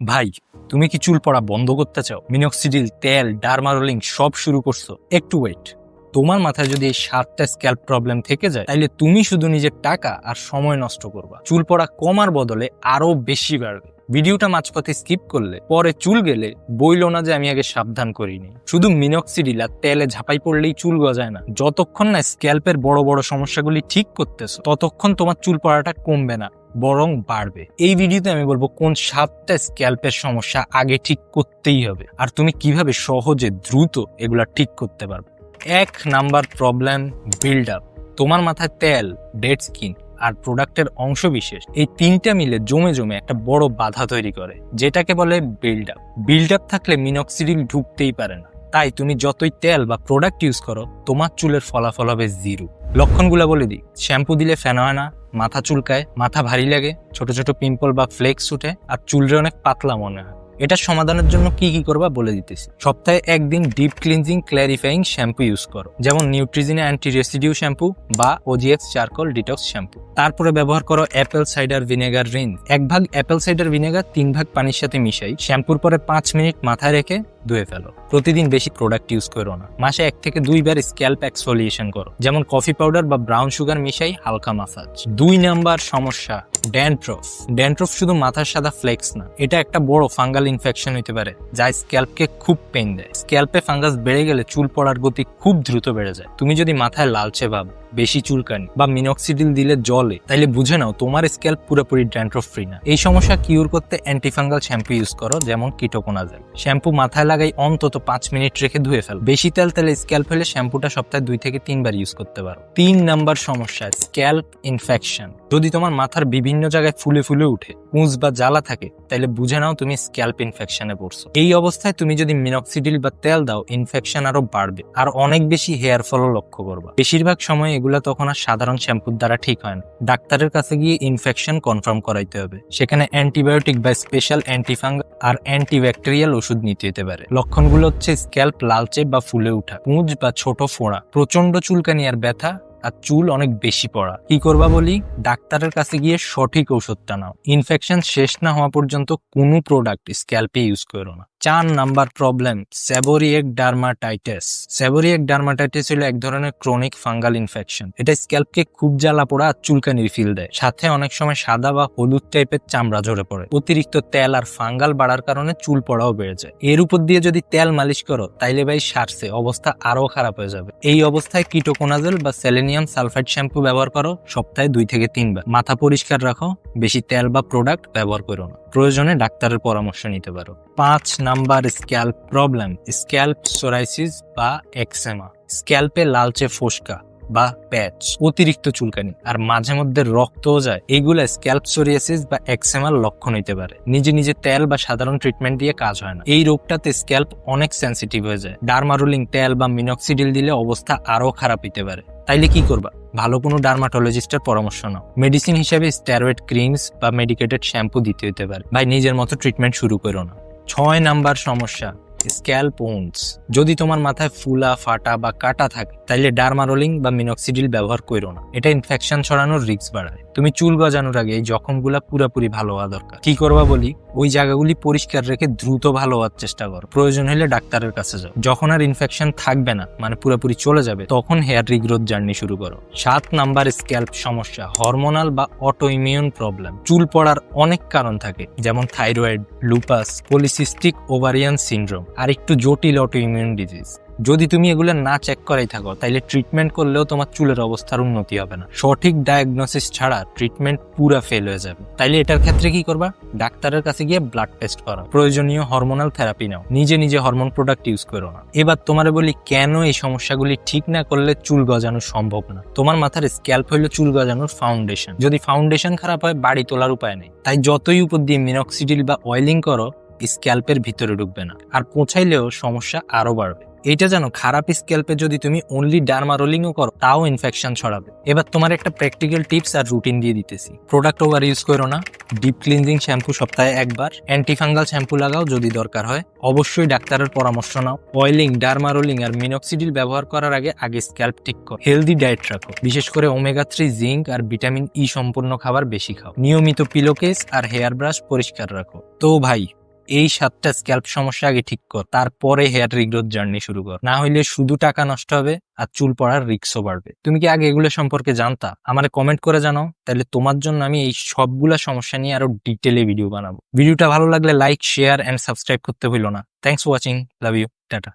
ভাই, তুমি কি চুল পড়া বন্ধ করতে চাও? মিনক্সিডিল তেল ডার্মারোলিং সব শুরু করছ। একটু ওয়েট তোমার মাথায় যদি এই সাতটা স্ক্যাল্প প্রবলেম থেকে যায় তাহলে তুমি শুধু নিজের টাকা আর সময় নষ্ট করবা। চুল পড়া কমার বদলে আরও বেশি বাড়বে। ভিডিওটা মাঝপথে স্কিপ করলে, পরে চুল গেলে বইল না যে আমি আগে সাবধান করিনি। শুধু মিনক্সিডিল আর তেলে ঝাঁপাই পড়লেই চুল গজায় না। যতক্ষণ না স্ক্যাল্পের বড় বড় সমস্যাগুলি ঠিক করতেছো, ততক্ষণ তোমার চুল পড়াটা কমবে না। বরং বাড়বে। এই ভিডিওতে আমি বলব কোন সাতটা স্ক্যাল্পের সমস্যা আগে ঠিক করতেই হবে আর তুমি কীভাবে সহজে দ্রুত এগুলা ঠিক করতে পারবে। এক নাম্বার প্রবলেম বিল্ড আপ তোমার মাথায় তেল ডেড স্কিন আর প্রোডাক্টের অংশ বিশেষ এই তিনটা মিলে জমে জমে একটা বড় বাধা তৈরি করে, যেটাকে বলে বিল্ড আপ বিল্ড আপ থাকলে মিনক্সিডিল ঢুকতেই পারে না। তাই তুমি যতই তেল বা প্রোডাক্ট ইউজ করো, তোমার চুলের ফলাফল হবে জিরো লক্ষণগুলো বলে দিই। শ্যাম্পু দিলে ফেন হয় না মাথা চুলকায়, মাথা ভারী লাগে, ছোট ছোট পিম্পল বা ফ্লেক্স উঠে, আর চুলরে অনেক পাতলা মনে হয়। এটা সমাধানের জন্য কি কি করবা বলে দিতেছি। সপ্তাহে একদিন deep cleansing clarifying shampoo use করো, যেমন নিউট্রিজিনা অ্যান্টি রেসিডিউ শ্যাম্পু বা ওজিএক্স চারকোল ডিটক্স শ্যাম্পু তারপরে ব্যবহার করো অ্যাপেল সাইডার ভিনেগার রিন এক ভাগ অ্যাপেল সাইডার ভিনেগার তিন ভাগ পানির সাথে মিশাই, শ্যাম্পুর পরে পাঁচ মিনিট মাথায় রেখে ধুয়ে ফেলো। প্রতিদিন বেশি প্রোডাক্ট ইউজ করো না। মাসে এক থেকে দুইবার স্ক্যাল্প এক্সফোলিয়েশন করো। যেমন কফি পাউডার বা ব্রাউন সুগার মিশাই হালকা মাসাজ দুই নাম্বার সমস্যা ড্যান্ড্রফ ড্যান্ড্রফ শুধু মাথার সাদা ফ্লেক্স না, এটা একটা বড় ফাঙ্গাল ইনফেকশন হতে পারে, যা স্ক্যাল্পকে খুব পেন দেয়। স্ক্যাল্পে ফাঙ্গাস বেড়ে গেলে চুল পড়ার গতি খুব দ্রুত বেড়ে যায়। তুমি যদি মাথায় লালচে ভাব বেশি চুলকানি বা মিনক্সিডিল দিলে জলে তাইলে বুঝে নাও তোমার স্ক্যাল্প পুরোপুরি ড্যান্ড্রফ ফ্রি না। এই সমস্যা কিউর করতে অ্যান্টিফাঙ্গাল শ্যাম্পু ইউজ করো, যেমন কিটোকোনাজেল শ্যাম্পু মাথায় লাগাই অন্তত পাঁচ মিনিট রেখে ধুয়ে ফেল। বেশি তেল তেলে স্ক্যাল্প হলে শ্যাম্পুটা সপ্তাহে দুই থেকে তিনবার ইউজ করতে পারো। তিন নাম্বার সমস্যা স্ক্যাল্প ইনফেকশন যদি তোমার মাথার বিভিন্ন জায়গায় ফুলে ফুলে উঠে পুঁজ বা জ্বালা থাকে তাহলে বুঝে নাও তুমি স্ক্যাল্প ইনফেকশনে পড়ছো। এই অবস্থায় তুমি যদি মিনক্সিডিল বা তেল দাও ইনফেকশন আরও বাড়বে, আর অনেক বেশি হেয়ার ফলও লক্ষ্য করবা। বেশিরভাগ সময় এগুলা তখন আর সাধারণ শ্যাম্পুর দ্বারা ঠিক হয় না। ডাক্তারের কাছে গিয়ে ইনফেকশন কনফার্ম করাইতে হবে। সেখানে অ্যান্টিবায়োটিক বা স্পেশাল অ্যান্টিফাঙ্গ আর অ্যান্টিব্যাকটেরিয়াল ওষুধ নিতে হতে পারে। লক্ষণগুলো হচ্ছে স্ক্যাল্প লালচে বা ফুলে ওঠা, পুঁজ বা ছোট ফোঁড়া প্রচণ্ড চুলকানি আর ব্যথা আর চুল অনেক বেশি পড়া। কি করবা বলি? ডাক্তারের কাছে গিয়ে সঠিক ওষুধটা নাও। ইনফেকশন শেষ না হওয়া পর্যন্ত কোনো প্রোডাক্ট স্ক্যাল্পে ইউজ করো না। চার number problem seborrheic dermatitis seborrheic dermatitis হলো এক ধরনের ক্রনিক ফাঙ্গাল ইনফেকশন এটা স্ক্যাল্পকে খুব জ্বালা পোড়া আর চুলকানির ফিল দেয়। সাথে অনেক সময় সাদা বা হলুদ টাইপের চামড়া ঝরে পড়ে। অতিরিক্ত তেল আর ফাঙ্গাল বাড়ার কারণে চুল পড়াও বেড়ে যায়। এর উপর দিয়ে যদি তেল মালিশ করো, তাইলে ভাই সারছে। অবস্থা আরও খারাপ হয়ে যাবে। এই অবস্থায় কিটোকোনাজেল বা সেলেনিয়াম সালফাইড শ্যাম্পু ব্যবহার করো সপ্তাহে দুই থেকে তিনবার। মাথা পরিষ্কার রাখো, বেশি তেল বা প্রোডাক্ট ব্যবহার করো না। প্রয়োজনে ডাক্তারের পরামর্শ নিতে পারো। পাঁচ number scalp problem scalp psoriasis বা এক্সেমা স্ক্যাল্পে লালচে ফোসকা বা প্যাচ, অতিরিক্ত চুলকানি আর মাঝে মধ্যে রক্তও যায়। এইগুলা স্ক্যাল্প সোরিয়াসিস বা এক্সেমার লক্ষণ হইতে পারে। নিজে নিজে তেল বা সাধারণ ট্রিটমেন্ট দিয়ে কাজ হয় না। এই রোগটাতে স্ক্যাল্প অনেক সেন্সিটিভ হয়ে যায়। ডার্মারোলিং তেল বা মিনক্সিডিল দিলে অবস্থা আরও খারাপ হইতে পারে। তাইলে কি করবা? ভালো কোনো ডার্মাটোলজিস্টের পরামর্শ নাও। মেডিসিন হিসেবে স্টেরয়েড ক্রিমস বা মেডিকেটেড শ্যাম্পু দিতে হতে পারে। ভাই, নিজের মতো ট্রিটমেন্ট শুরু করো না। ছয় নাম্বার সমস্যা স্ক্যাল্প ওন্স যদি তোমার মাথায় ফুলা, ফাটা বা কাটা থাকে, তাইলে ডার্মারোলিং বা মিনক্সিডিল ব্যবহার করো না। এটা ইনফেকশন ছড়ানোর রিস্ক বাড়ায়। তুমি চুল গজানোর আগে এই জখমগুলা পুরোপুরি ভালো হওয়া দরকার। কি করবা বলি? ওই জায়গাগুলি পরিষ্কার রেখে দ্রুত ভালো হওয়ার চেষ্টা করো। প্রয়োজন হলে ডাক্তারের কাছে যাও। যখন আর ইনফেকশন থাকবে না মানে পুরোপুরি চলে যাবে, তখন হেয়ার রিগ্রোথ জার্নি শুরু করো। সাত নাম্বার স্ক্যাল্প সমস্যা হরমোনাল বা অটো ইমিউন প্রবলেম চুল পড়ার অনেক কারণ থাকে, যেমন thyroid lupus polycystic ovarian syndrome আর একটু জটিল অটো ইমিউন ডিজিজ যদি তুমি এগুলো না চেক করাই থাকো, তাইলে ট্রিটমেন্ট করলেও তোমার চুলের অবস্থার উন্নতি হবে না। সঠিক ডায়াগনোসিস ছাড়া ট্রিটমেন্ট পুরা ফেল হয়ে যাবে। তাইলে এটার ক্ষেত্রে কি করবা? ডাক্তারের কাছে গিয়ে ব্লাড টেস্ট করা প্রয়োজনীয় হরমোনাল থেরাপি নাও। নিজে নিজে হরমোন প্রোডাক্ট ইউজ করো না। এবার তোমারে বলি, কেন এই সমস্যাগুলি ঠিক না করলে চুল গজানো সম্ভব না? তোমার মাথার স্ক্যাল্প হইল চুল গজানোর ফাউন্ডেশন যদি ফাউন্ডেশন খারাপ হয়, বাড়ি তোলার উপায় নেই। তাই যতই উপর দিয়ে মিনক্সিডিল বা অয়েলিং করো স্ক্যাল্পের ভিতরে ঢুকবে না। আর পৌঁছাইলেও সমস্যা আরও বাড়বে। এটা জানো খারাপ স্ক্যাল্পে যদি তুমি অনলি ডার্মা রোলিংও করো, তাও ইনফেকশন ছড়াবে। এবার তোমার একটা প্র্যাকটিক্যাল টিপস আর রুটিন দিয়ে দিতেছি। প্রোডাক্ট ওভার ইউজ করো না। ডিপ ক্লিনজিং শ্যাম্পু সপ্তাহে একবার। অ্যান্টিফাঙ্গাল শ্যাম্পু লাগাও যদি দরকার হয়। অবশ্যই ডাক্তারের পরামর্শ নাও। অয়েলিং ডার্মা রোলিং আর মিনক্সিডিল ব্যবহার করার আগে আগে স্ক্যাল্প ঠিক করো। হেলদি ডায়েট রাখো। বিশেষ করে ওমেগা থ্রি জিঙ্ক আর ভিটামিন ই সম্পূর্ণ খাবার বেশি খাও। নিয়মিত পিলোকেস আর হেয়ার ব্রাশ পরিষ্কার রাখো। তো ভাই এই সাতটা স্ক্যাল্প সমস্যা আগে ঠিক কর, তারপরে হেয়ার রিগ্রোথ জার্নি শুরু কর। না হইলে শুধু টাকা নষ্ট হবে আর চুল পড়ার রিক্সও বাড়বে। তুমি কি আগে এগুলো সম্পর্কে জানতা? আমার কমেন্ট করে জানাও, তাহলে তোমার জন্য আমি এই সবগুলা সমস্যা নিয়ে আরও ডিটেলে ভিডিও বানাবো। ভিডিওটা ভালো লাগলে লাইক শেয়ার অ্যান্ড সাবস্ক্রাইব করতে হইল না। Thanks watching love you tata